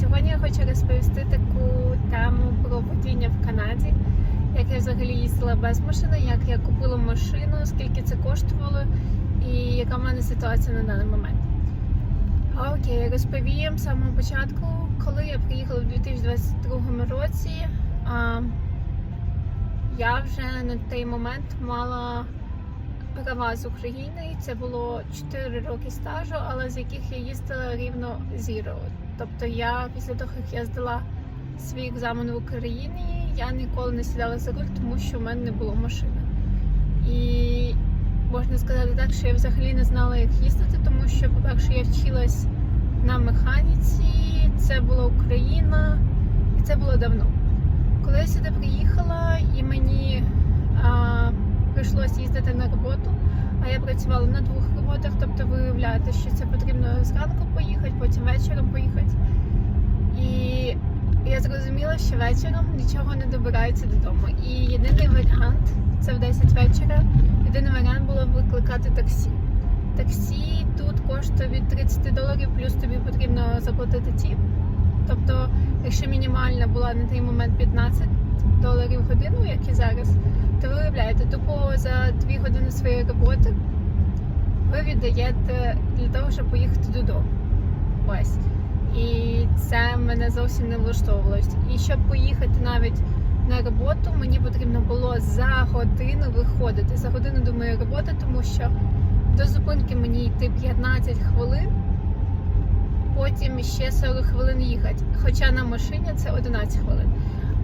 Сьогодні я хочу розповісти таку тему про водіння в Канаді. Як я взагалі їздила без машини, як я купила машину, скільки це коштувало і яка в мене ситуація на даний момент. Окей, розповім з самого початку, коли я приїхала в 2022 році. Я вже на той момент мала права з України. Це було 4 роки стажу, але з яких я їздила рівно зіро. Тобто я після того, як я здала свій екзамен в Україні, я ніколи не сідала за руль, тому що в мене не було машини. І можна сказати так, що я взагалі не знала, як їздити, тому що, по-перше, я вчилась на механіці, це була Україна, і це було давно. Коли я сюди приїхала і мені а, прийшлось їздити на роботу, а я працювала на двох роботах, тобто ви що це потрібно зранку поїхати, потім вечором поїхати. І я зрозуміла, що вечором нічого не добирається додому. І єдиний варіант це в 10 вечора. Єдиний варіант було викликати таксі. Таксі тут коштує від 30 доларів, плюс тобі потрібно заплатити ті. Тобто, якщо мінімальна була на той момент 15 доларів годину, як і зараз, уявляєте, за 2 години своєї роботи ви віддаєте для того, щоб поїхати додому. Ось. І це мене зовсім не влаштовувало. І щоб поїхати навіть на роботу, мені потрібно було за годину виходити. За годину до моєї роботи, тому що до зупинки мені йти 15 хвилин, потім ще 40 хвилин їхати. Хоча на машині це 11 хвилин.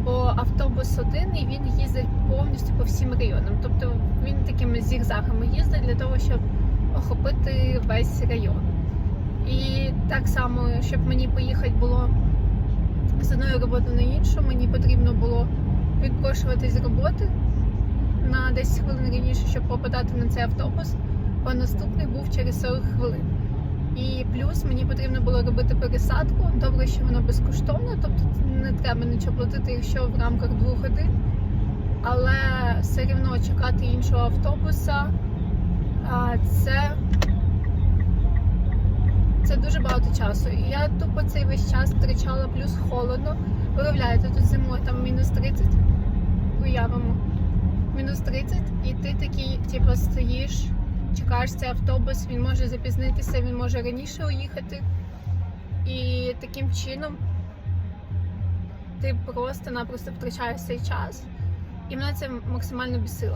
Бо автобус один і він їздить повністю по всім районам. Тобто він такими зігзагами їздить для того, щоб охопити весь район. І так само, щоб мені поїхати було з одної роботи на іншу, мені потрібно було відпрошуватись з роботи на 10 хвилин раніше, щоб попадати на цей автобус, бо наступний був через 40 хвилин. І плюс мені потрібно було робити пересадку. Добре, що воно безкоштовно, тобто не треба нічого платити, якщо в рамках двох годин. Але все рівно чекати іншого автобуса. Це це дуже багато часу. І я тупо цей весь час втрачала, плюс холодно. Виявляєте, тут зимою там мінус 30, уявимо. Мінус 30, і ти такий, типу, стоїш, чекаєш цей автобус, він може запізнитися, він може раніше уїхати. І таким чином ти просто-напросто втрачаєш цей час. І мене це максимально бісило.